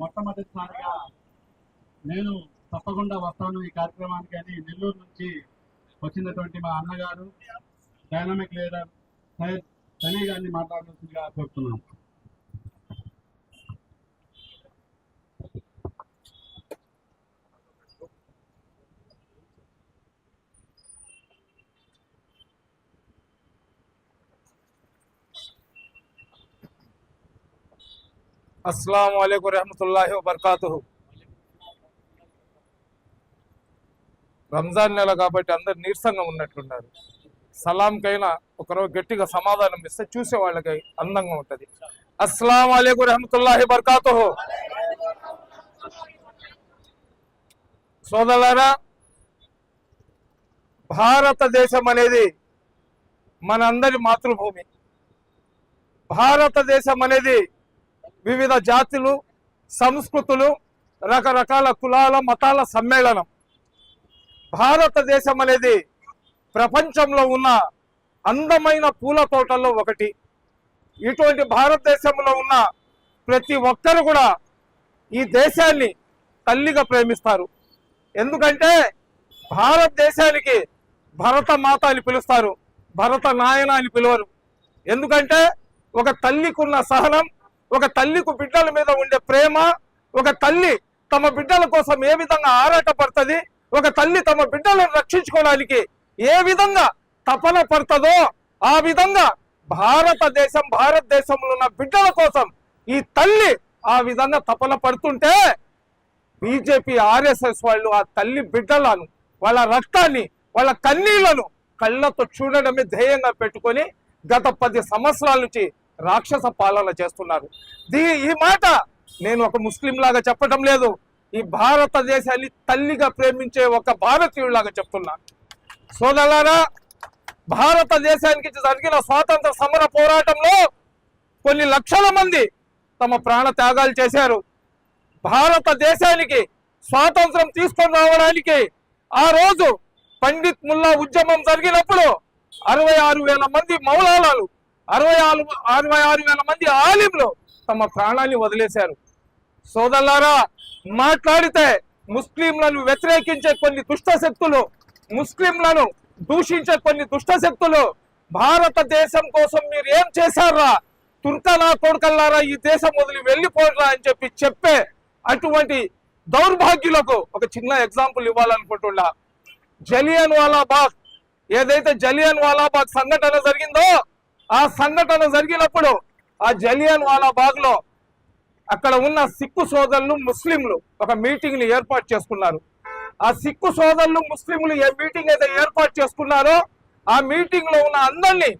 మొట్టమొదటిసారిగా నేను తప్పకుండా వస్తాను ఈ కార్యక్రమానికి అని నెల్లూరు నుంచి వచ్చినటువంటి మా అన్నగారు డైనమిక్ లీడర్ సైద్ సనీ గారిని మాట్లాడాల్సిందిగా కోరుతున్నాను. అస్సలం అయికు రహమతుల్లాహి వబర్కాతు రంజాన్ నెల కాబట్టి అందరు నీరసంగా ఉన్నట్లున్నారు సలాంకైనా ఒకరోజు గట్టిగా సమాధానం ఇస్తే చూసే వాళ్ళకి అందంగా ఉంటది. అస్సలం అయికు రహమతుల్లాహి బర్కాతు సోదరులారా భారతదేశం అనేది మనందరి మాతృభూమి. భారతదేశం అనేది వివిధ జాతులు సంస్కృతులు రకరకాల కులాల మతాల సమ్మేళనం. భారతదేశం అనేది ప్రపంచంలో ఉన్న అందమైన పూల తోటల్లో ఒకటి. ఇటువంటి భారతదేశంలో ఉన్న ప్రతి ఒక్కరు కూడా ఈ దేశాన్ని తల్లిగా ప్రేమిస్తారు. ఎందుకంటే భారతదేశానికి భరత మాత అని పిలుస్తారు భరత నాయన అని పిలువరు. ఎందుకంటే ఒక తల్లికున్న సహనం ఒక తల్లికు బిడ్డల మీద ఉండే ప్రేమ ఒక తల్లి తమ బిడ్డల కోసం ఏ విధంగా ఆరాటపడుతుంది ఒక తల్లి తమ బిడ్డలను రక్షించుకోవడానికి ఏ విధంగా తపన పడుతుందో ఆ విధంగా భారతదేశం భారతదేశంలో ఉన్న బిడ్డల కోసం ఈ తల్లి ఆ విధంగా తపన పడుతుంటే బీజేపీ ఆర్ఎస్ఎస్ వాళ్ళు ఆ తల్లి బిడ్డలను వాళ్ళ రక్తాన్ని వాళ్ళ కన్నీళ్ళను కళ్ళతో చూడడమే ధ్యేయంగా పెట్టుకొని గత పది సంవత్సరాల నుంచి రాక్షస పాలన చేస్తున్నారు. దీ ఈ మాట నేను ఒక ముస్లిం లాగా చెప్పడం లేదు. ఈ భారతదేశాన్ని తల్లిగా ప్రేమించే ఒక భారతీయులాగా చెప్తున్నాను సోదరులారా భారతదేశానికి జరిగిన స్వాతంత్ర సమర పోరాటంలో కొన్ని లక్షల మంది తమ ప్రాణ త్యాగాలు చేశారు. భారతదేశానికి స్వాతంత్రం తీసుకొని రావడానికి ఆ రోజు పండిత్ ముల్లా ఉద్యమం జరిగినప్పుడు అరవై ఆరు వేల మంది మౌలాలాలు అరవై ఆరు అరవై ఆరు వేల మంది ఆలింలు తమ ప్రాణాన్ని వదిలేశారు. సోదరులారా మాట్లాడితే ముస్లింలను వ్యతిరేకించే కొన్ని దుష్ట శక్తులు ముస్లింలను దూషించే కొన్ని దుష్ట శక్తులు భారతదేశం కోసం మీరు ఏం చేశారా? తుర్కలా కొడుకల్లారా ఈ దేశం వదిలి వెళ్ళిపోరా అని చెప్పి చెప్పే అటువంటి దౌర్భాగ్యులకు ఒక చిన్న ఎగ్జాంపుల్ ఇవ్వాలనుకుంటున్నా. జలియన్ వాలాబాగ్ ఏదైతే జలియన్ వాలాబాగ్ సంఘటన జరిగిందో ఆ సంఘటన జరిగినప్పుడు ఆ జలియన్ వాలా బాగ్లో అక్కడ ఉన్న సిక్కు సోదరులు ముస్లింలు ఒక మీటింగ్ని ఏర్పాటు చేసుకున్నారు. ఆ సిక్కు సోదరులు ముస్లింలు ఏ మీటింగ్ అయితే ఏర్పాటు చేసుకున్నారో ఆ మీటింగ్లో ఉన్న అందరినీ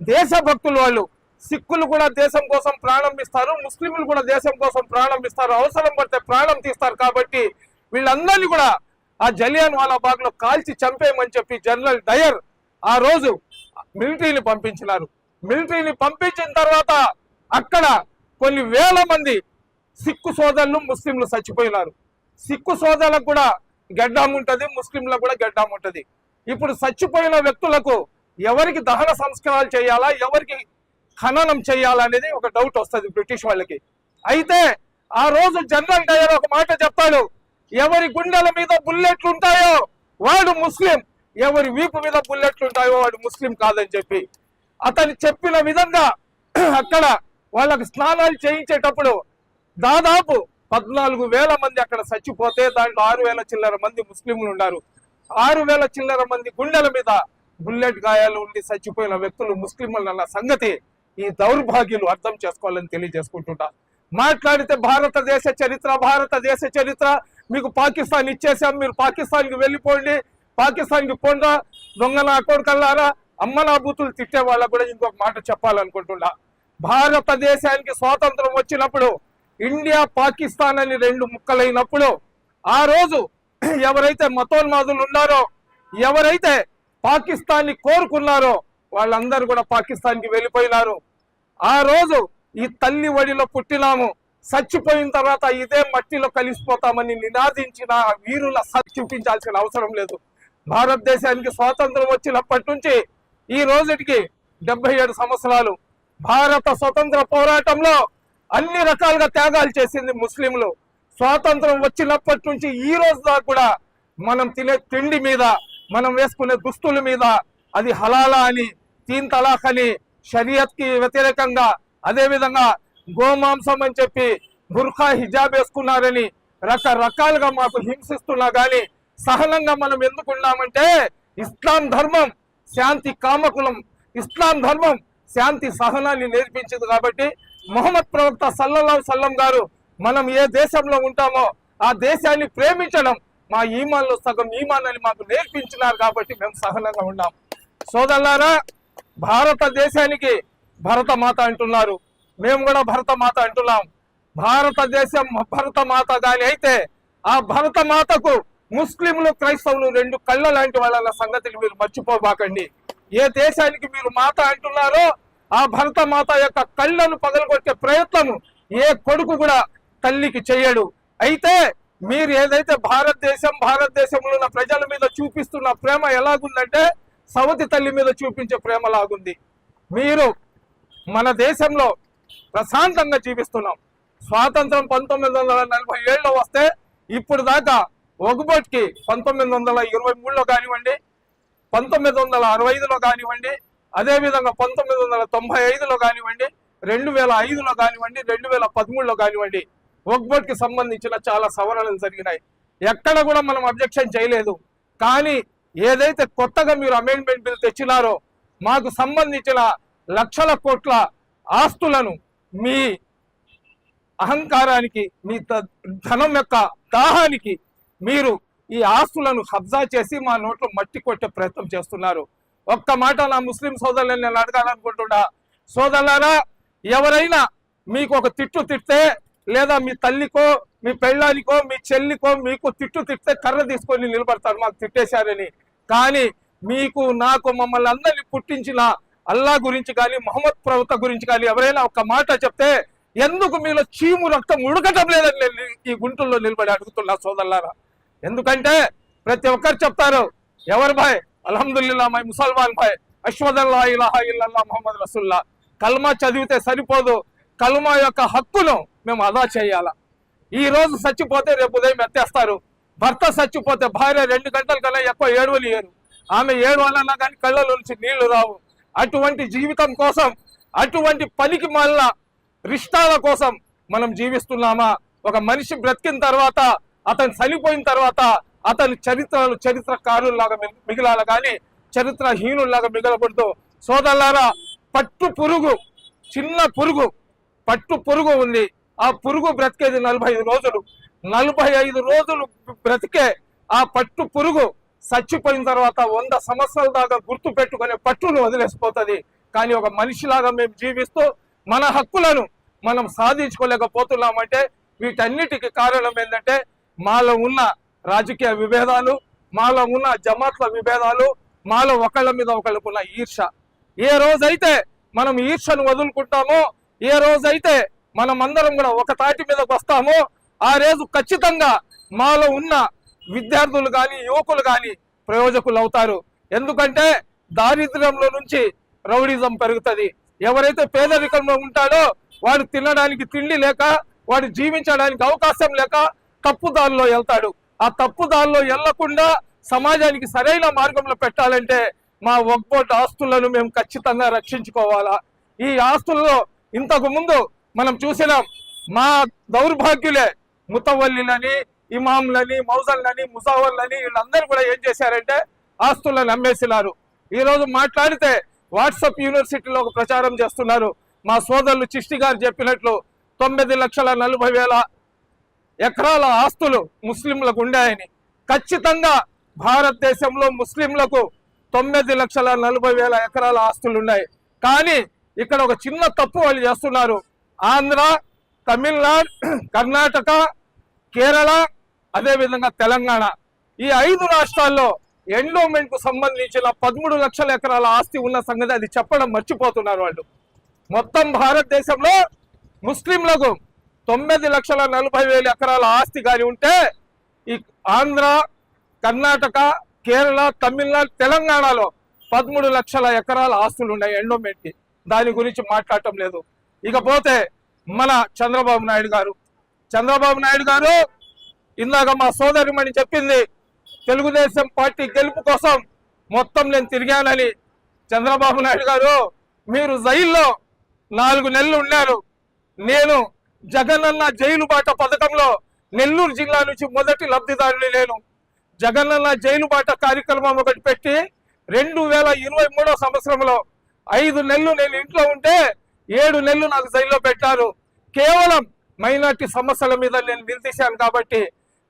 దేశభక్తులు వాళ్ళు సిక్కులు కూడా దేశం కోసం ప్రాణం ఇస్తారు ముస్లింలు కూడా దేశం కోసం ప్రాణం ఇస్తారు అవసరం పడితే ప్రాణం తీస్తారు కాబట్టి వీళ్ళందరినీ కూడా ఆ జలియన్ వాలా బాగ్లో కాల్చి చంపేయమని చెప్పి జనరల్ డయర్ ఆ రోజు మిలిటరీని పంపించినారు. మిలిటరీని పంపించిన తర్వాత అక్కడ కొన్ని వేల మంది సిక్కు సోదరులు ముస్లింలు చచ్చిపోయినారు. సిక్కు సోదరులకు కూడా గడ్డాం ఉంటది ముస్లింలకు కూడా గడ్డాం ఉంటది. ఇప్పుడు చచ్చిపోయిన వ్యక్తులకు ఎవరికి దహన సంస్కారాలు చేయాలా ఎవరికి ఖననం చేయాలా అనేది ఒక డౌట్ వస్తుంది బ్రిటిష్ వాళ్ళకి. అయితే ఆ రోజు జనరల్ డయర్ ఒక మాట చెప్తాడు ఎవరి గుండెల మీద బుల్లెట్లు ఉంటాయో వాడు ముస్లిం ఎవరి వీపు మీద బుల్లెట్లు ఉంటాయో వాడు ముస్లిం కాదని చెప్పి. అతను చెప్పిన విధంగా అక్కడ వాళ్ళకి స్నానాలు చేయించేటప్పుడు దాదాపు పద్నాలుగు వేల మంది అక్కడ చచ్చిపోతే దాంట్లో ఆరు వేల చిల్లర మంది ముస్లింలు ఉన్నారు. ఆరు వేల చిల్లర మంది గుండెల మీద బుల్లెట్ గాయాలు ఉండి చచ్చిపోయిన వ్యక్తులు ముస్లింలు అన్న సంగతి ఈ దౌర్భాగ్యులు అర్థం చేసుకోవాలని తెలియజేసుకుంటుంటా మాట్లాడితే భారతదేశ చరిత్ర భారతదేశ చరిత్ర. మీకు పాకిస్తాన్ ఇచ్చేసాం మీరు పాకిస్తాన్కి వెళ్ళిపోండి పాకిస్తాన్కి పోండా దొంగల అకౌంట్ కల్లారా అమ్మ తిట్టే వాళ్ళకు కూడా ఇంకొక మాట చెప్పాలనుకుంటున్నా. భారతదేశానికి స్వాతంత్రం వచ్చినప్పుడు ఇండియా పాకిస్తాన్ అని రెండు ముక్కలైనప్పుడు ఆ రోజు ఎవరైతే మతోన్మాదులు ఉన్నారో ఎవరైతే పాకిస్తాన్ని కోరుకున్నారో వాళ్ళందరూ కూడా పాకిస్తాన్కి వెళ్ళిపోయినారు. ఆ రోజు ఈ తల్లి వడిలో పుట్టినాము. చచ్చిపోయిన తర్వాత ఇదే మట్టిలో కలిసిపోతామని నినాదించిన వీరుల సత్ చూపించాల్సిన అవసరం లేదు. భారతదేశానికి స్వాతంత్రం వచ్చినప్పటి నుంచి ఈ రోజుకి డెబ్బై ఏడు సంవత్సరాలు భారత స్వతంత్ర పోరాటంలో అన్ని రకాలుగా త్యాగాలు చేసింది ముస్లింలు. స్వాతంత్రం వచ్చినప్పటి నుంచి ఈ రోజు దాకా కూడా మనం తినే తిండి మీద మనం వేసుకునే దుస్తుల మీద అది హలాలా అని తీన్ తలాక్ అని షరియత్కి వ్యతిరేకంగా అదేవిధంగా గోమాంసం అని చెప్పి బుర్ఖా హిజాబ్ వేసుకున్నారని రకరకాలుగా మాకు హింసిస్తున్నా కానీ సహనంగా మనం ఎందుకున్నామంటే ఇస్లాం ధర్మం శాంతి కామకులం ఇస్లాం ధర్మం శాంతి సహనాన్ని నేర్పించింది కాబట్టి మొహమ్మద్ ప్రవక్త సల్లల్లాహు సల్లం గారు మనం ఏ దేశంలో ఉంటామో ఆ దేశాన్ని ప్రేమించడం మా ఈమాన్లో సగం ఈమాన్ అని మాకు నేర్పించినారు కాబట్టి మేము సహనంగా ఉన్నాం. సోదరులారా భారతదేశానికి భరత మాత అంటున్నారు. మేము కూడా భరతమాత అంటున్నాం. భారతదేశం భరతమాత దాని అయితే ఆ భరత మాతకు ముస్లింలు క్రైస్తవులు రెండు కళ్ళ లాంటి వాళ్ళ సంగతిని మీరు మర్చిపోబాకండి. ఏ దేశానికి మీరు మాత అంటున్నారో ఆ భరత మాత యొక్క కళ్ళను పగలగొట్టే ప్రయత్నం ఏ కొడుకు కూడా తల్లికి చేయడు. అయితే మీరు ఏదైతే భారతదేశం భారతదేశంలో ఉన్న ప్రజల మీద చూపిస్తున్న ప్రేమ ఎలాగుందంటే సవతి తల్లి మీద చూపించే ప్రేమ లాగుంది. మీరు మన దేశంలో ప్రశాంతంగా జీవిస్తున్నాం. స్వాతంత్రం పంతొమ్మిది వందల నలభై ఏళ్ళలో వస్తే ఇప్పుడు దాకా ఒగ్బోట్కి పంతొమ్మిది వందల ఇరవై మూడులో కానివ్వండి పంతొమ్మిది వందల అరవై ఐదులో కానివ్వండి అదేవిధంగా పంతొమ్మిది వందల తొంభై ఐదులో కానివ్వండి రెండు వేల ఐదులో కానివ్వండి రెండు వేల పదమూడులో కానివ్వండి ఒగ్బోట్కి సంబంధించిన చాలా సవరణలు జరిగినాయి. ఎక్కడ కూడా మనం అబ్జెక్షన్ చేయలేదు. కానీ ఏదైతే కొత్తగా మీరు అమెండ్మెంట్ బిల్ తెచ్చినారో మాకు సంబంధించిన లక్షల కోట్ల ఆస్తులను మీ అహంకారానికి మీ ధనం యొక్క దాహానికి మీరు ఈ ఆస్తులను కబ్జా చేసి మా నోట్లో మట్టి కొట్టే ప్రయత్నం చేస్తున్నారు. ఒక్క మాట నా ముస్లిం సోదరులను నేను అడగాలనుకుంటున్నా. సోదరులారా ఎవరైనా మీకు ఒక తిట్టు తిడితే లేదా మీ తల్లికో మీ పెళ్ళానికో మీ చెల్లికో మీకు తిట్టు తిడితే కర్ర తీసుకొని నిలబడతారు మాకు తిట్టేశారని. కానీ మీకు నాకు మమ్మల్ని అందరినీ పుట్టించిన అల్లా గురించి కానీ మహమ్మద్ ప్రవక్త గురించి కానీ ఎవరైనా ఒక మాట చెప్తే ఎందుకు మీలో చీము రక్తం ఉడకటం లేదని ఈ గుంటల్లో నిలబడి అడుగుతున్నా సోదరులారా? ఎందుకంటే ప్రతి ఒక్కరు చెప్తారు ఎవరు భాయ్? అలహదుల్లా మై ముసల్మాన్ భాయ్. అశ్వదల్లా ఇలాహా ఇల్లల్లా మొహమ్మద్ రసుల్లా కల్మా చదివితే సరిపోదు. కల్మా యొక్క హక్కును మేము అదా చేయాలా? ఈ రోజు చచ్చిపోతే రేపు ఉదయం ఎత్తేస్తారు. భర్త చచ్చిపోతే భార్య రెండు గంటల కన్నా ఎక్కువ ఏడవలేరు ఆమె ఏడవాలన్నా కానీ కళ్ళలో నుంచి నీళ్ళు రావు. అటువంటి జీవితం కోసం అటువంటి పనికి మళ్ళా రిష్టాల కోసం మనం జీవిస్తున్నామా? ఒక మనిషి బ్రతికిన తర్వాత అతను చనిపోయిన తర్వాత అతని చరిత్రలు చరిత్రకారుల్లాగా మిగిలాలి కానీ చరిత్రహీనుల్లాగా మిగలకూడదు. సోదరులారా పట్టు పురుగు చిన్న పురుగు పట్టు పురుగు ఉంది. ఆ పురుగు బ్రతికేది నలభై ఐదు రోజులు. నలభై ఐదు రోజులు బ్రతికే ఆ పట్టు పురుగు చచ్చిపోయిన తర్వాత వంద సంవత్సరాల దాకా గుర్తు పెట్టుకునే పట్టును వదిలేసిపోతుంది. కానీ ఒక మనిషిలాగా మేము జీవిస్తూ మన హక్కులను మనం సాధించుకోలేకపోతున్నామంటే వీటన్నిటికీ కారణం ఏంటంటే మాలో ఉన్న రాజకీయ విభేదాలు మాలో ఉన్న జమాత్ల విభేదాలు మాలో ఒకళ్ళ మీద ఒకళ్ళకున్న ఈర్ష. ఏ రోజైతే మనం ఈర్షను వదులుకుంటామో ఏ రోజైతే మనం అందరం కూడా ఒక తాటి మీదకి వస్తామో ఆ రోజు ఖచ్చితంగా మాలో ఉన్న విద్యార్థులు కానీ యువకులు కానీ ప్రయోజకులు అవుతారు. ఎందుకంటే దారిద్ర్యంలో నుంచి రౌడిజం పెరుగుతుంది. ఎవరైతే పేదరికంలో ఉంటాడో వాడు తినడానికి తిండి లేక వాడు జీవించడానికి అవకాశం లేక తప్పుదారిలో వెళ్తాడు. ఆ తప్పుదారిలో వెళ్ళకుండా సమాజానికి సరైన మార్గంలో పెట్టాలంటే మా ఒక్కోటి ఆస్తులను మేము ఖచ్చితంగా రక్షించుకోవాలా. ఈ ఆస్తుల్లో ఇంతకు ముందు మనం చూసినాం మా దౌర్భాగ్యులే ముతవల్లిలని ఇమాంలని మౌజల్లని ముజావర్లని వీళ్ళందరూ కూడా ఏం చేశారంటే ఆస్తులను అమ్మేసినారు. ఈరోజు మాట్లాడితే వాట్సాప్ యూనివర్సిటీలో ఒక ప్రచారం చేస్తున్నారు. మా సోదరులు చిష్టి గారు చెప్పినట్లు తొమ్మిది లక్షల నలభై వేల ఎకరాల ఆస్తులు ముస్లింలకు ఉండాయని. ఖచ్చితంగా భారతదేశంలో ముస్లింలకు తొమ్మిది లక్షల నలభై వేల ఎకరాల ఆస్తులు ఉన్నాయి. కానీ ఇక్కడ ఒక చిన్న తప్పు వాళ్ళు చేస్తున్నారు. ఆంధ్ర తమిళనాడు కర్ణాటక కేరళ అదేవిధంగా తెలంగాణ. ఈ ఐదు రాష్ట్రాల్లో ఎండోమెంట్కు సంబంధించిన పదమూడు లక్షల ఎకరాల ఆస్తి ఉన్న సంగతి అది చెప్పడం మర్చిపోతున్నారు వాళ్ళు. మొత్తం భారతదేశంలో ముస్లింలకు తొమ్మిది లక్షల నలభై వేల ఎకరాల ఆస్తి కానీ ఉంటే ఈ ఆంధ్ర కర్ణాటక కేరళ తమిళనాడు తెలంగాణలో పదమూడు లక్షల ఎకరాల ఆస్తులు ఉన్నాయి ఎండోమెంట్కి దాని గురించి మాట్లాడటం లేదు. ఇకపోతే మన చంద్రబాబు నాయుడు గారు చంద్రబాబు నాయుడు గారు ఇందాక మా సోదరిమణి చెప్పింది తెలుగుదేశం పార్టీ గెలుపు కోసం మొత్తం నేను తిరిగానని చంద్రబాబు నాయుడు గారు మీరు జైల్లో నాలుగు నెలలు ఉన్నారు. నేను జగనన్న జైలు బాట పథకంలో నెల్లూరు జిల్లా నుంచి మొదటి లబ్ధిదారుని నేను. జగనన్న జైలు బాట కార్యక్రమం ఒకటి పెట్టి రెండు వేల ఇరవై మూడో సంవత్సరంలో ఐదు నెలలు నేను ఇంట్లో ఉంటే ఏడు నెలలు నాకు జైల్లో పెట్టారు. కేవలం మైనార్టీ సమస్యల మీద నేను నిలదీశాను కాబట్టి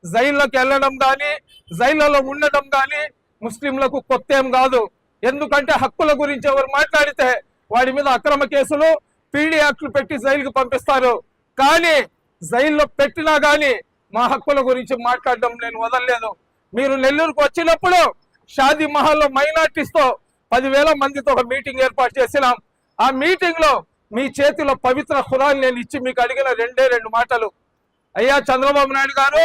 జైల్లోకి వెళ్ళడం కానీ జైళ్ళలో ఉండడం కానీ ముస్లింలకు కొత్త ఏం కాదు. ఎందుకంటే హక్కుల గురించి ఎవరు మాట్లాడితే వాడి మీద అక్రమ కేసులు పీడీ యాక్ట్లు పెట్టి జైలుకి పంపిస్తారు. కానీ జైల్లో పెట్టినా కానీ మా హక్కుల గురించి మాట్లాడడం నేను వదలలేదు. మీరు నెల్లూరుకు వచ్చినప్పుడు షాదీ మహల్లో మైనార్టీస్తో పదివేల మందితో ఒక మీటింగ్ ఏర్పాటు చేసినాం. ఆ మీటింగ్లో మీ చేతిలో పవిత్ర హురాన్ని నేను ఇచ్చి మీకు అడిగిన రెండే రెండు మాటలు. అయ్యా చంద్రబాబు నాయుడు గారు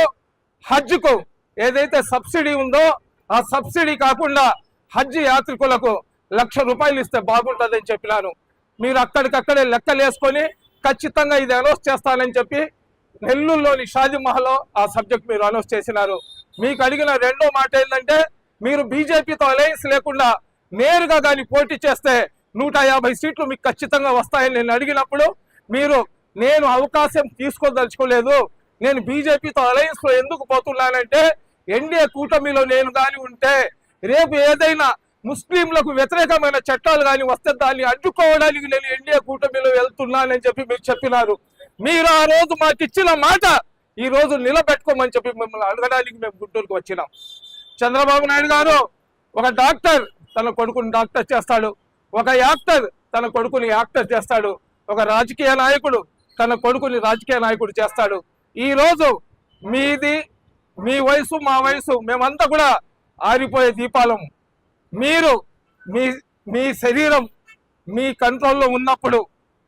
హజ్కు ఏదైతే సబ్సిడీ ఉందో ఆ సబ్సిడీ కాకుండా హజ్ యాత్రికులకు లక్ష రూపాయలు ఇస్తే బాగుంటుందని చెప్పినాను. మీరు అక్కడికక్కడే లెక్కలు వేసుకొని ఖచ్చితంగా ఇది అనౌన్స్ చేస్తానని చెప్పి నెల్లూరులోని షాజీమహల్లో ఆ సబ్జెక్ట్ మీరు అనౌన్స్ చేసినారు. మీకు అడిగిన రెండో మాట ఏంటంటే మీరు బీజేపీతో అలయన్స్ లేకుండా నేరుగా కానీ పోటీ చేస్తే నూట యాభై సీట్లు మీకు ఖచ్చితంగా వస్తాయని నేను అడిగినప్పుడు మీరు నేను అవకాశం తీసుకోదలుచుకోలేదు నేను బీజేపీతో అలయన్స్లో ఎందుకు పోతున్నానంటే ఎన్డీఏ కూటమిలో నేను కానీ ఉంటే రేపు ఏదైనా ముస్లింలకు వ్యతిరేకమైన చట్టాలు కానీ వస్తే దాన్ని అడ్డుకోవడానికి నేను ఎన్డీఏ కూటమిలో వెళ్తున్నానని చెప్పి మీరు చెప్పినారు. మీరు ఆ రోజు మాకు ఇచ్చిన మాట ఈ రోజు నిలబెట్టుకోమని చెప్పి మిమ్మల్ని అడగడానికి మేము గుంటూరుకు వచ్చినాం. చంద్రబాబు నాయుడు గారు ఒక డాక్టర్ తన కొడుకుని డాక్టర్ చేస్తాడు. ఒక యాక్టర్ తన కొడుకుని యాక్టర్ చేస్తాడు. ఒక రాజకీయ నాయకుడు తన కొడుకుని రాజకీయ నాయకుడు చేస్తాడు. ఈ రోజు మీది మీ వయసు మా వయసు మేమంతా కూడా ఆరిపోయే దీపాలం. మీరు మీ మీ శరీరం మీ కంట్రోల్లో ఉన్నప్పుడు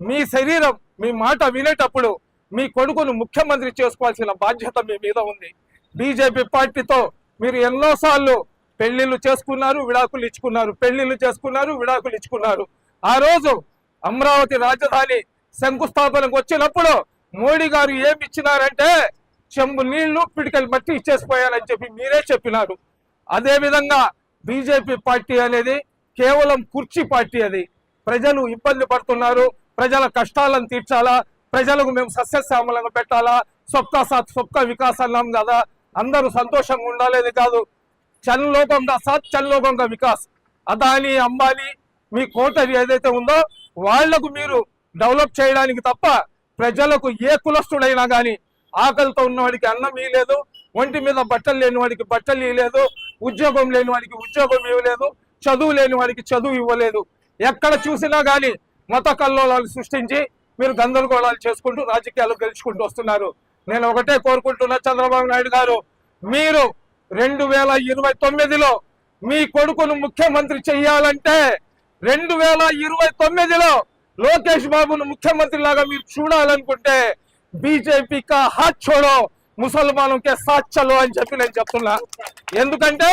మీ శరీరం మీ మాట వినేటప్పుడు మీ కొడుకును ముఖ్యమంత్రి చేసుకోవాల్సిన బాధ్యత మీ మీద ఉంది. బీజేపీ పార్టీతో మీరు ఎన్నోసార్లు పెళ్ళిళ్ళు చేసుకున్నారు విడాకులు ఇచ్చుకున్నారు పెళ్ళిళ్ళు చేసుకున్నారు విడాకులు ఇచ్చుకున్నారు. ఆ రోజు అమరావతి రాజధాని శంకుస్థాపనకు వచ్చినప్పుడు మోడీ గారు ఏమి ఇచ్చినారంటే చెంబు నీళ్ళు పిడికలు మట్టి ఇచ్చేసిపోయారని చెప్పి మీరే చెప్పినారు. అదేవిధంగా బీజేపీ పార్టీ అనేది కేవలం కుర్చీ పార్టీ అది. ప్రజలు ఇబ్బంది పడుతున్నారు. ప్రజల కష్టాలను తీర్చాలా? ప్రజలకు మేము సస్యశ్యామలంగా పెట్టాలా? సొక్క సాత్ సొక్క వికాస్ అన్నాం కదా. అందరూ సంతోషంగా ఉండాలేదు కాదు. చన్లోకంగా సాత్ చల్లోకంగా వికాస్. అదాని అంబానీ మీ కోటరి ఏదైతే ఉందో వాళ్ళకు మీరు డెవలప్ చేయడానికి తప్ప ప్రజలకు ఏ కులస్తుడైనా కానీ ఆకలితో ఉన్నవాడికి అన్నం ఇవ్వలేదు ఒంటి మీద బట్టలు లేని వాడికి బట్టలు ఇవ్వలేదు ఉద్యోగం లేని వాడికి ఉద్యోగం ఇవ్వలేదు చదువు లేని వాడికి చదువు ఇవ్వలేదు. ఎక్కడ చూసినా కానీ మత కల్లోలాలు సృష్టించి మీరు గందరగోళాలు చేసుకుంటూ రాజకీయాలు గెలుచుకుంటూ వస్తున్నారు. నేను ఒకటే కోరుకుంటున్నా చంద్రబాబు నాయుడు గారు మీరు రెండు వేల ఇరవై తొమ్మిదిలో మీ కొడుకును ముఖ్యమంత్రి చెయ్యాలంటే రెండు వేల ఇరవై తొమ్మిదిలో లోకేష్ బాబును ముఖ్యమంత్రి లాగా మీరు చూడాలనుకుంటే బీజేపీ కా హాత్ ముసల్మానం కే అని చెప్పి నేను చెప్తున్నా. ఎందుకంటే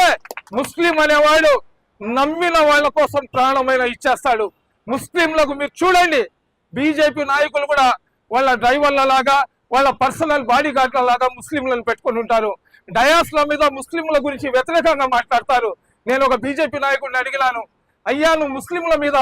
ముస్లిం అనేవాడు నమ్మిన వాళ్ళ కోసం ప్రాణమైన ఇచ్చేస్తాడు. ముస్లింలకు మీరు చూడండి బీజేపీ నాయకులు కూడా వాళ్ళ డ్రైవర్ల లాగా వాళ్ళ పర్సనల్ బాడీ గార్డ్ల లాగా ముస్లింలను పెట్టుకొని ఉంటారు. డయాస్ల మీద ముస్లింల గురించి వ్యతిరేకంగా మాట్లాడతారు. నేను ఒక బీజేపీ నాయకుడిని అడిగినాను అయ్యా నువ్వు ముస్లింల మీద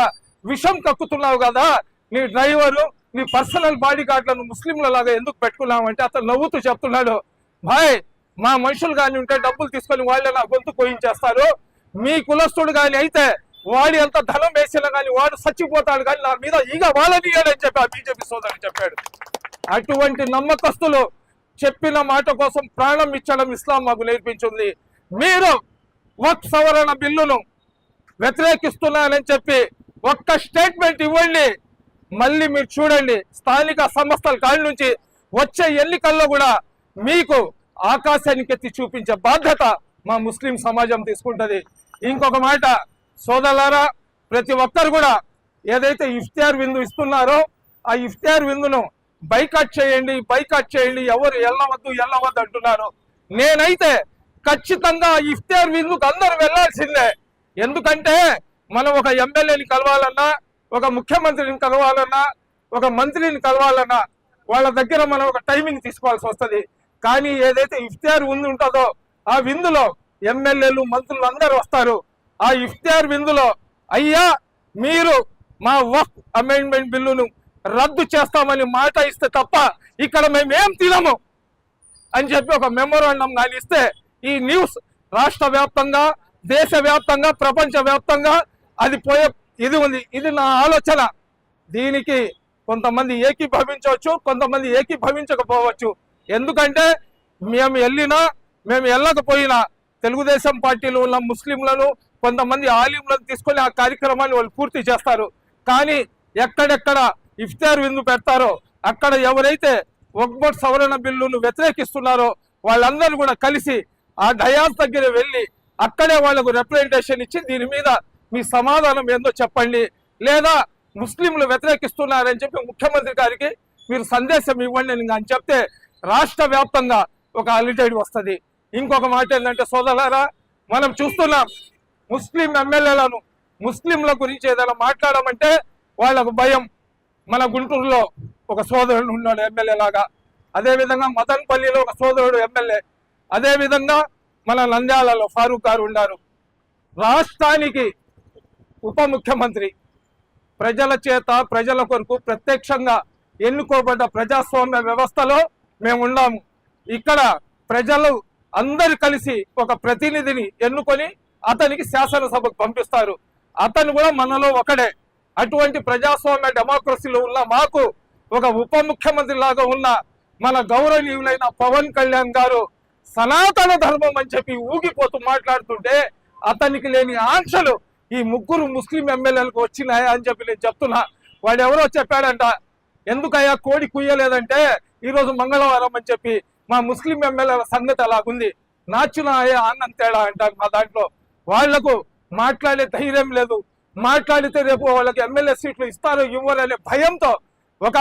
విషం కక్కుతున్నావు కదా నీ డ్రైవరు నీ పర్సనల్ బాడీ గార్డ్లను ముస్లింల లాగా ఎందుకు పెట్టుకున్నామంటే అతను నవ్వుతూ చెప్తున్నాడు భాయ్ మా మనుషులు కానీ ఉంటే డబ్బులు తీసుకొని వాళ్ళే నా గొంతు కోయించేస్తారు. మీ కులస్తుడు కానీ అయితే వాడి అంత ధనం వేసినా కానీ వాడు చచ్చిపోతాడు కానీ నా మీద ఈగ వాళ్ళనియాడని చెప్పి ఆ బీజేపీ సోదరుడు చెప్పాడు. అటువంటి నమ్మకస్తులు చెప్పిన మాట కోసం ప్రాణం ఇచ్చడం ఇస్లాం మాకు నేర్పించింది. మీరు వక్ సవరణ బిల్లును వ్యతిరేకిస్తున్నానని చెప్పి ఒక్క స్టేట్మెంట్ ఇవ్వండి. మళ్ళీ మీరు చూడండి స్థానిక సంస్థల కాడి నుంచి వచ్చే ఎన్నికల్లో కూడా మీకు ఆకాశానికి ఎత్తి చూపించే బాధ్యత మా ముస్లిం సమాజం తీసుకుంటుంది. ఇంకొక మాట సోదరులారా ప్రతి ఒక్కరు కూడా ఏదైతే ఇఫ్తియార్ విందు ఇస్తున్నారో ఆ ఇఫ్తియార్ విందును బైకాట్ చేయండి బైకాట్ చేయండి ఎవరు వెళ్ళవద్దు వెళ్ళవద్దు అంటున్నారు. నేనైతే ఖచ్చితంగా ఇఫ్తియార్ విందుకు అందరూ వెళ్ళాల్సిందే ఎందుకంటే మనం ఒక ఎమ్మెల్యేని కలవాలన్నా ఒక ముఖ్యమంత్రిని కలవాలన్నా ఒక మంత్రిని కలవాలన్నా వాళ్ళ దగ్గర మనం ఒక టైమింగ్ తీసుకోవాల్సి వస్తుంది. కానీ ఏదైతే ఇఫ్తార్ విందు ఉంటుందో ఆ విందులో ఎమ్మెల్యేలు మంత్రులు అందరూ వస్తారు. ఆ ఇఫ్తార్ విందులో అయ్యా మీరు మా వక్ అమెండ్మెంట్ బిల్లును రద్దు చేస్తామని మాట ఇస్తే తప్ప ఇక్కడ మేము ఏం తినము అని చెప్పి ఒక మెమోరాండం కానీ ఇస్తే ఈ న్యూస్ రాష్ట్ర వ్యాప్తంగా దేశవ్యాప్తంగా ప్రపంచ వ్యాప్తంగా అది పోయే ఇది ఉంది. ఇది నా ఆలోచన. దీనికి కొంతమంది ఏకీభవించవచ్చు కొంతమంది ఏకీభవించకపోవచ్చు. ఎందుకంటే మేము వెళ్ళినా మేము వెళ్ళకపోయినా తెలుగుదేశం పార్టీలో ఉన్న ముస్లింలను కొంతమంది ఆలింలను తీసుకొని ఆ కార్యక్రమాన్ని వాళ్ళు పూర్తి చేస్తారు. కానీ ఎక్కడెక్కడ ఇఫ్తార్ విందు పెడతారో అక్కడ ఎవరైతే ఒక్బోట్ సవరణ బిల్లును వ్యతిరేకిస్తున్నారో వాళ్ళందరూ కూడా కలిసి ఆ డయాస్ దగ్గర వెళ్ళి అక్కడే వాళ్ళకు రిప్రజెంటేషన్ ఇచ్చి దీని మీద మీ సమాధానం ఏందో చెప్పండి. లేదా ముస్లింలు వ్యతిరేకిస్తున్నారని చెప్పి ముఖ్యమంత్రి గారికి మీరు సందేశం ఇవ్వండి అని చెప్తే రాష్ట్ర వ్యాప్తంగా ఒక అలిటైడ్ వస్తుంది. ఇంకొక మాట ఏంటంటే సోదరులారా మనం చూస్తున్నాం ముస్లిం ఎమ్మెల్యేలను ముస్లింల గురించి ఏదైనా మాట్లాడమంటే వాళ్ళకు భయం. మన గుంటూరులో ఒక సోదరుడు ఉన్నాడు ఎమ్మెల్యే లాగా. అదేవిధంగా మదన్పల్లిలో ఒక సోదరుడు ఎమ్మెల్యే. అదేవిధంగా మన నంద్యాలలో ఫారూక్ గారు ఉన్నారు. రాష్ట్రానికి ఉప ముఖ్యమంత్రి ప్రజల చేత ప్రజల కొరకు ప్రత్యక్షంగా ఎన్నుకోబడ్డ ప్రజాస్వామ్య వ్యవస్థలో మేము ఉన్నాము. ఇక్కడ ప్రజలు అందరు కలిసి ఒక ప్రతినిధిని ఎన్నుకొని అతనికి శాసనసభకు పంపిస్తారు. అతను కూడా మనలో ఒకడే. అటువంటి ప్రజాస్వామ్య డెమోక్రసీలో ఉన్న మాకు ఒక ఉప ముఖ్యమంత్రి లాగా ఉన్న మన గౌరవనీయులైన పవన్ కళ్యాణ్ గారు సనాతన ధర్మం అని చెప్పి ఊగిపోతూ మాట్లాడుతుంటే అతనికి లేని ఆంక్షలు ఈ ముగ్గురు ముస్లిం ఎమ్మెల్యేలకు వచ్చినాయా అని చెప్పి నేను చెప్తున్నా. వాడు ఎవరో చెప్పాడంట ఎందుకయ్యా కోడి కుయ్యలేదంటే ఈ రోజు మంగళవారం అని చెప్పి మా ముస్లిం ఎమ్మెల్యేల సంగతి అలాగుంది. నాచునాయా అన్నం తేడా అంటారు మా దాంట్లో. వాళ్ళకు మాట్లాడే ధైర్యం లేదు. మాట్లాడితే రేపు వాళ్ళకి ఎమ్మెల్యే సీట్లు ఇస్తారు ఇవ్వరు అనే భయంతో ఒక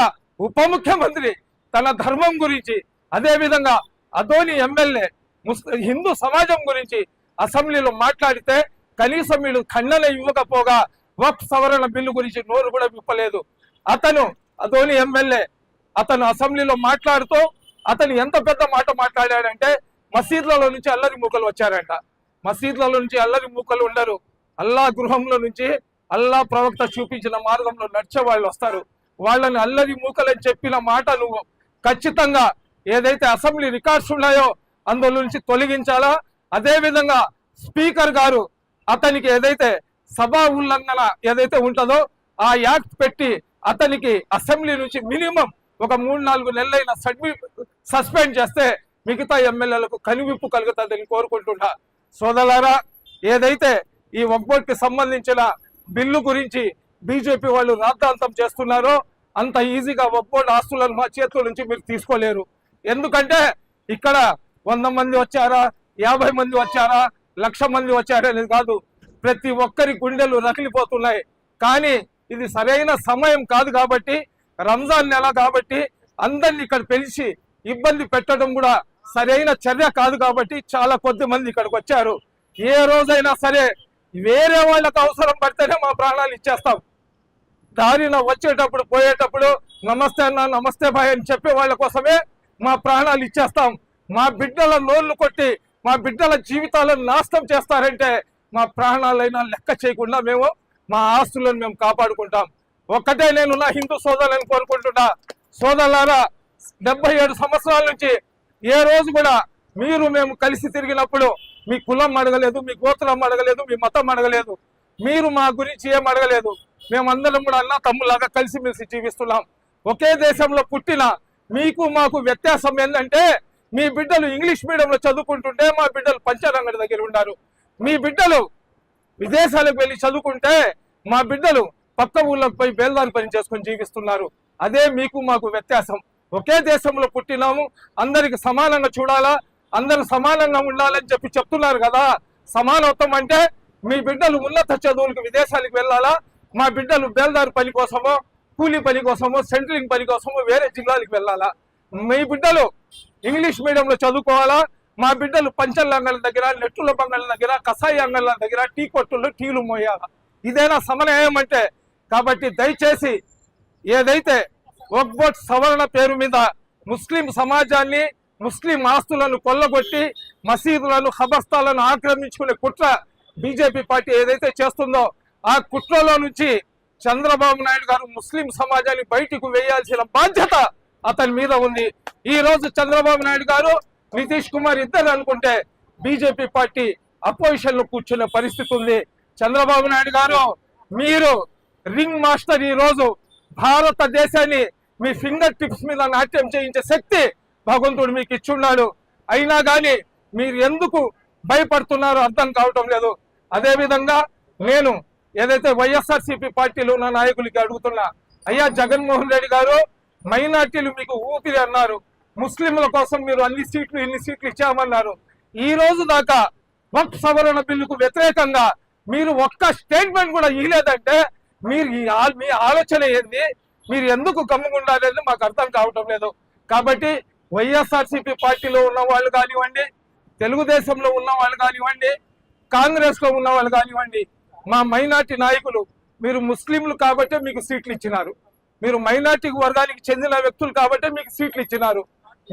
ఉప ముఖ్యమంత్రి తన ధర్మం గురించి అదేవిధంగా అధోని అదోని ఎమ్మెల్యే ముస్ హిందూ సమాజం గురించి అసెంబ్లీలో మాట్లాడితే కనీసం వీళ్ళు ఖండన ఇవ్వకపోగా వక్ సవరణ బిల్లు గురించి నోరు కూడా విప్పలేదు. అతను ధోని ఎమ్మెల్యే అతను అసెంబ్లీలో మాట్లాడుతూ అతను ఎంత పెద్ద మాట మాట్లాడాడంటే మసీద్లలో నుంచి అల్లరి మూకలు వచ్చారంట. మసీద్లలో నుంచి అల్లరి మూకలు ఉండరు. అల్లా గృహంలో నుంచి అల్లా ప్రవక్త చూపించిన మార్గంలో నడిచే వాళ్ళు వస్తారు. వాళ్ళని అల్లరి మూకలని చెప్పిన మాట నువ్వు ఖచ్చితంగా ఏదైతే అసెంబ్లీ రికార్డ్స్ ఉన్నాయో అందులో నుంచి తొలగించాలా? అదేవిధంగా స్పీకర్ గారు అతనికి ఏదైతే సభా ఉల్లంఘన ఏదైతే ఉంటుందో ఆ యాక్ట్ పెట్టి అతనికి అసెంబ్లీ నుంచి మినిమం ఒక మూడు నాలుగు నెలలైన సడ్మి సస్పెండ్ చేస్తే మిగతా ఎమ్మెల్యేలకు కనువిప్పు కలుగుతుందని కోరుకుంటున్నా. సోదరులారా ఏదైతే ఈ ఒక్కోటికి సంబంధించిన బిల్లు గురించి బీజేపీ వాళ్ళు రాద్ధాంతం చేస్తున్నారో అంత ఈజీగా ఒక్కోటి ఆస్తులను మా చేతుల నుంచి మీరు తీసుకోలేరు. ఎందుకంటే ఇక్కడ వంద మంది వచ్చారా? యాభై మంది వచ్చారా? లక్ష మంది వచ్చారనేది కాదు. ప్రతి ఒక్కరి గుండెలు రగిలిపోతున్నాయి. కానీ ఇది సరైన సమయం కాదు కాబట్టి రంజాన్ నెల కాబట్టి అందరిని ఇక్కడ పిలిచి ఇబ్బంది పెట్టడం కూడా సరైన చర్య కాదు కాబట్టి చాలా కొద్ది మంది ఇక్కడికి వచ్చారు. ఏ రోజైనా సరే వేరే వాళ్ళకు అవసరం పడితేనే మా ప్రాణాలు ఇచ్చేస్తాం. దారిన వచ్చేటప్పుడు పోయేటప్పుడు నమస్తే అన్న నమస్తే భాయ్ అని చెప్పే వాళ్ళ కోసమే మా ప్రాణాలు ఇచ్చేస్తాం. మా బిడ్డల నోళ్ళు కొట్టి మా బిడ్డల జీవితాలను నాశనం చేస్తారంటే మా ప్రాణాలైనా లెక్క చేయకుండా మేము మా ఆస్తులను మేము కాపాడుకుంటాం. ఒక్కటే నేను నా హిందూ సోదరులను కోరుకుంటున్నా. సోదరులారా డెబ్బై ఏడు సంవత్సరాల నుంచి ఏ రోజు కూడా మీరు మేము కలిసి తిరిగినప్పుడు మీ కులం అడగలేదు మీ గోత్రం అడగలేదు మీ మతం అడగలేదు. మీరు మా గురించి ఏం అడగలేదు. మేమందరం కూడా అన్న తమ్ములాగా కలిసిమెలిసి జీవిస్తున్నాం. ఒకే దేశంలో పుట్టిన మీకు మాకు వ్యత్యాసం ఏంటంటే మీ బిడ్డలు ఇంగ్లీష్ మీడియంలో చదువుకుంటుంటే మా బిడ్డలు పంచారంగడి దగ్గర ఉన్నారు మీ బిడ్డలు విదేశాలకు వెళ్ళి చదువుకుంటే మా బిడ్డలు పక్క ఊళ్ళకు పోయి బేల్దారి పని చేసుకొని జీవిస్తున్నారు. అదే మీకు మాకు వ్యత్యాసం. ఒకే దేశంలో పుట్టినాము అందరికి సమానంగా చూడాలా అందరూ సమానంగా ఉండాలని చెప్పి చెప్తున్నారు కదా. సమానత్వం అంటే మీ బిడ్డలు ఉన్నత చదువులకు విదేశాలకు వెళ్ళాలా మా బిడ్డలు బేల్దారి పని కోసమో కూలీ పని కోసమో సెంట్రింగ్ పని కోసమో వేరే జిల్లాలకు వెళ్ళాలా. మీ బిడ్డలు ఇంగ్లీష్ మీడియంలో చదువుకోవాలా? మా బిడ్డలు పంచల అంగళ్ళ దగ్గర నెట్టుల బంగళ దగ్గర కసాయి అంగళ్ళ దగ్గర టీ కొట్టుల్లో టీలు మోయాలా? ఇదేనా సమన్వయం అంటే? కాబట్టి దయచేసి ఏదైతే ఒక్బోట్ సవరణ పేరు మీద ముస్లిం సమాజాన్ని ముస్లిం ఆస్తులను కొల్లగొట్టి మసీదులను హబస్తాలను ఆక్రమించుకునే కుట్ర బీజేపీ పార్టీ ఏదైతే చేస్తుందో ఆ కుట్రలో నుంచి చంద్రబాబు నాయుడు గారు ముస్లిం సమాజాన్ని బయటకు వేయాల్సిన బాధ్యత అతని మీద ఉంది. ఈ రోజు చంద్రబాబు నాయుడు గారు నితీష్ కుమార్ ఇద్దరు అనుకుంటే బీజేపీ పార్టీ అపోజిషన్లో కూర్చునే పరిస్థితి ఉంది. చంద్రబాబు నాయుడు గారు మీరు రింగ్ మాస్టర్ ఈ రోజు భారతదేశాన్ని మీ ఫింగర్ టిప్స్ మీద నాట్యం చేయించే శక్తి భగవంతుడు మీకు ఇచ్చున్నాడు. అయినా కానీ మీరు ఎందుకు భయపడుతున్నారో అర్థం కావటం లేదు. అదే విధంగా నేను ఏదైతే వైఎస్ఆర్సీపీ పార్టీలో ఉన్న నాయకులకి అడుగుతున్నా అయ్యా జగన్మోహన్ రెడ్డి గారు మైనార్టీలు మీకు ఊపిరి అన్నారు. ముస్లింల కోసం మీరు అన్ని సీట్లు ఇన్ని సీట్లు ఇచ్చామన్నారు. ఈ రోజు దాకా వక్ సవరణ బిల్లుకు వ్యతిరేకంగా మీరు ఒక్క స్టేట్మెంట్ కూడా ఇవ్వలేదంటే మీరు ఈ మీ ఆలోచన ఏంది? మీరు ఎందుకు కమ్ముకుండాలని మాకు అర్థం కావటం లేదు. కాబట్టి వైఎస్ఆర్సీపీ పార్టీలో ఉన్న వాళ్ళు కానివ్వండి తెలుగుదేశంలో ఉన్న వాళ్ళు కానివ్వండి కాంగ్రెస్లో ఉన్న వాళ్ళు కానివ్వండి మా మైనార్టీ నాయకులు మీరు ముస్లింలు కాబట్టే మీకు సీట్లు ఇచ్చినారు. మీరు మైనార్టీ వర్గానికి చెందిన వ్యక్తులు కాబట్టి మీకు సీట్లు ఇచ్చినారు.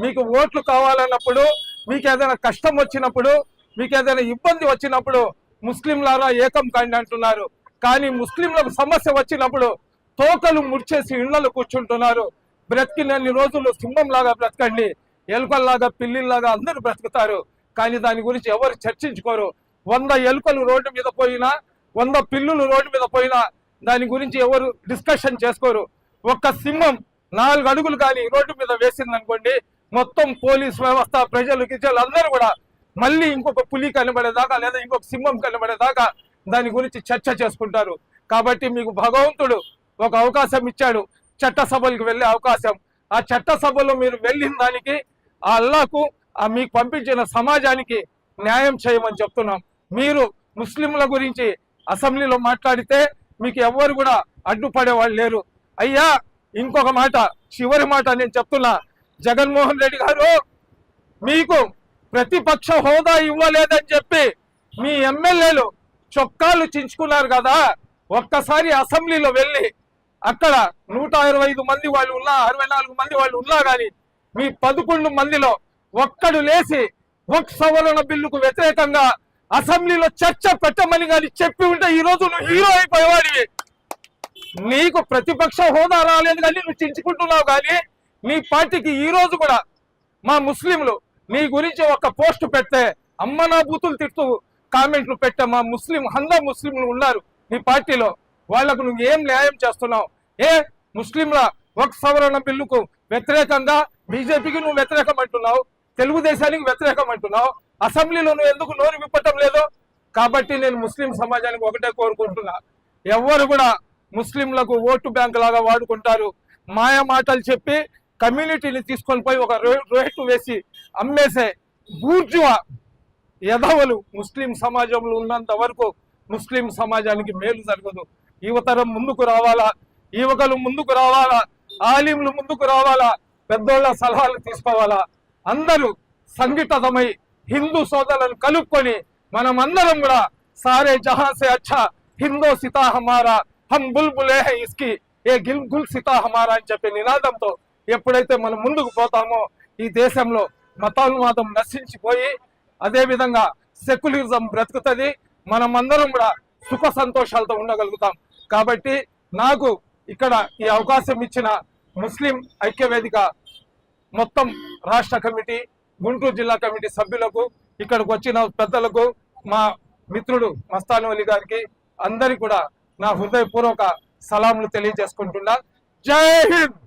మీకు ఓట్లు కావాలన్నప్పుడు మీకు ఏదైనా కష్టం వచ్చినప్పుడు మీకు ఏదైనా ఇబ్బంది వచ్చినప్పుడు ముస్లింలారా ఏకం కాండి అంటున్నారు. కానీ ముస్లింలకు సమస్య వచ్చినప్పుడు తోకలు ముడిచేసి ఇళ్ళలో కూర్చుంటున్నారు. బ్రతికినన్ని రోజులు సింహంలాగా బ్రతకండి. ఎలుకల్లాగా పిల్లిల్లాగా అందరూ బ్రతుకుతారు. కానీ దాని గురించి ఎవరు చర్చించుకోరు. వంద ఎలుకలు రోడ్డు మీద పోయినా వంద పిల్లులు రోడ్డు మీద పోయినా దాని గురించి ఎవరు డిస్కషన్ చేసుకోరు. ఒక్క సింహం నాలుగు అడుగులు కానీ రోడ్డు మీద వేసింది అనుకోండి మొత్తం పోలీస్ వ్యవస్థ ప్రజలు గిజలు అందరూ కూడా మళ్ళీ ఇంకొక పులి కనబడేదాకా లేదా ఇంకొక సింహం కనబడేదాకా దాని గురించి చర్చ చేసుకుంటారు. కాబట్టి మీకు భగవంతుడు ఒక అవకాశం ఇచ్చాడు. చట్టసభలకు వెళ్ళే అవకాశం. ఆ చట్టసభలో మీరు వెళ్ళిన దానికి ఆ అల్లాకు ఆ మీకు పంపించిన సమాజానికి న్యాయం చేయమని చెప్తున్నాం. మీరు ముస్లింల గురించి అసెంబ్లీలో మాట్లాడితే మీకు ఎవ్వరు కూడా అడ్డుపడే వాళ్ళు లేరు. అయ్యా ఇంకొక మాట చివరి మాట నేను చెప్తున్నా. జగన్మోహన్ రెడ్డి గారు మీకు ప్రతిపక్ష హోదా ఇవ్వలేదని చెప్పి మీ ఎమ్మెల్యేలు చొక్కాలు చించుకున్నారు కదా ఒక్కసారి అసెంబ్లీలో వెళ్ళి అక్కడ నూట మంది వాళ్ళు ఉన్నా అరవై నాలుగు మంది వాళ్ళు ఉన్నా కానీ మీ పదకొండు మందిలో ఒక్కడు లేచి వక్ సవరణ బిల్లుకు వ్యతిరేకంగా అసెంబ్లీలో చర్చ పెట్టమని కానీ చెప్పి ఉంటే ఈ రోజు నువ్వు హీరో అయిపోయేవాడివి. నీకు ప్రతిపక్ష హోదా రాలేదు కానీ నువ్వు చించుకుంటున్నావు కానీ నీ పార్టీకి ఈ రోజు కూడా మా ముస్లింలు నీ గురించి ఒక పోస్ట్ పెడితే అమ్మ నా బూతులు తిడుతూ కామెంట్లు పెట్టే మా ముస్లిం హంద ముస్లింలు ఉన్నారు నీ పార్టీలో. వాళ్ళకు నువ్వు ఏం న్యాయం చేస్తున్నావు? ఏ ముస్లింల ఒక సవరణ బిల్లుకు వ్యతిరేకంగా బీజేపీకి నువ్వు వ్యతిరేకం అంటున్నావు తెలుగుదేశానికి వ్యతిరేకం అంటున్నావు అసెంబ్లీలో నువ్వు ఎందుకు నోరు విప్పటం లేదు? కాబట్టి నేను ముస్లిం సమాజానికి ఒకటే కోరుకుంటున్నా. ఎవ్వరు కూడా ముస్లింలకు ఓటు బ్యాంక్ లాగా వాడుకుంటారు. మాయ మాటలు చెప్పి కమ్యూనిటీని తీసుకొని పోయి ఒక రేటు వేసి అమ్మేసే బూర్జువా యదవలు ముస్లిం సమాజంలో ఉన్నంత వరకు ముస్లిం సమాజానికి మేలు జరగదు. యువతరం ముందుకు రావాలా? యువకులు ముందుకు రావాలా? ఆలింలు ముందుకు రావాలా? పెద్దోళ్ళ సలహాలు తీసుకోవాలా? అందరూ సంఘటితమై హిందూ సోదరులను కలుపుకొని మనం అందరం కూడా సారే జహాసే అచ్చా హిందో సితాహమారా హమ్ బుల్బులే హై ఇస్కి ఏ గిల్ గుల్ సితా హమారా అని చెప్పే నినాదంతో ఎప్పుడైతే మనం ముందుకు పోతామో ఈ దేశంలో మతానువాదం నశించిపోయి అదేవిధంగా సెక్యులరిజం బ్రతుకుతుంది. మనమందరం కూడా సుఖ సంతోషాలతో ఉండగలుగుతాం. కాబట్టి నాకు ఇక్కడ ఈ అవకాశం ఇచ్చిన ముస్లిం ఐక్యవేదిక మొత్తం రాష్ట్ర కమిటీ గుంటూరు జిల్లా కమిటీ సభ్యులకు ఇక్కడికి వచ్చిన పెద్దలకు మా మిత్రుడు మస్తాను అలీ గారికి అందరికీ కూడా నా హృదయపూర్వక సలాంలు తెలియజేసుకుంటున్నా. జై హింద్!